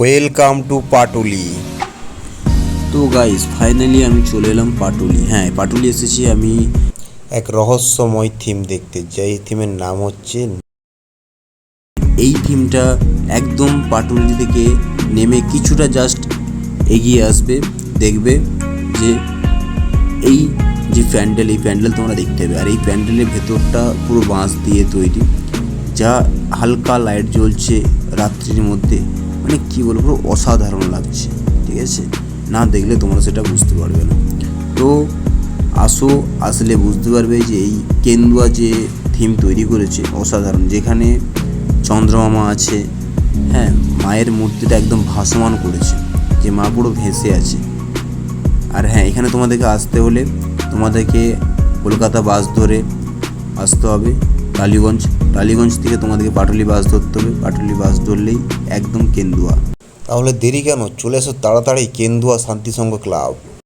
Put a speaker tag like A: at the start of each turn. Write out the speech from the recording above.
A: Welcome to Patuli
B: তো guys finally আমি চলে এলাম পাটুলি হ্যাঁ পাটুলি এসেছি আমি।
A: এক রহস্যময় থিম দেখতে যেই থিমের নাম হচ্ছে
B: এই থিমটা একদম পাটুলি থেকে নেমে কিছুটা জাস্ট এগিয়ে আসবে। দেখবে যে এই যে প্যান্ডেল এই প্যান্ডেল তোমরা দেখতে পাবে। আর এই প্যান্ডেলের ভেতরটা পুরো বাঁশ দিয়ে তৈরি যা হালকা লাইট জ্বলছে রাত্রির মধ্যে। মানে কী বলব পুরো অসাধারণ লাগছে, ঠিক আছে? না দেখলে তোমরা সেটা বুঝতে পারবে না। তো আসো, আসলে বুঝতে পারবে যে এই কেন্দুয়া যে থিম তৈরি করেছে, অসাধারণ, যেখানে চন্দ্রমামা আছে হ্যাঁ মায়ের মূর্তিটা একদম ভাসমান করেছে, যে মা পুরো ভেসে আছে। আর হ্যাঁ এখানে তোমাদেরকে আসতে হলে তোমাদেরকে কলকাতা বাস ধরে আসতে হবে। টালিগঞ্জ টালিগঞ্জ থেকে তোমাদেরকে পাটুলি বাস ধরতে হবে। পাটুলি বাস ধরলেই একদম কেন্দুয়া।
A: তাহলে দেরি কেন? চলে এসো তাড়াতাড়ি কেন্দুয়া শান্তিসংঘ ক্লাব।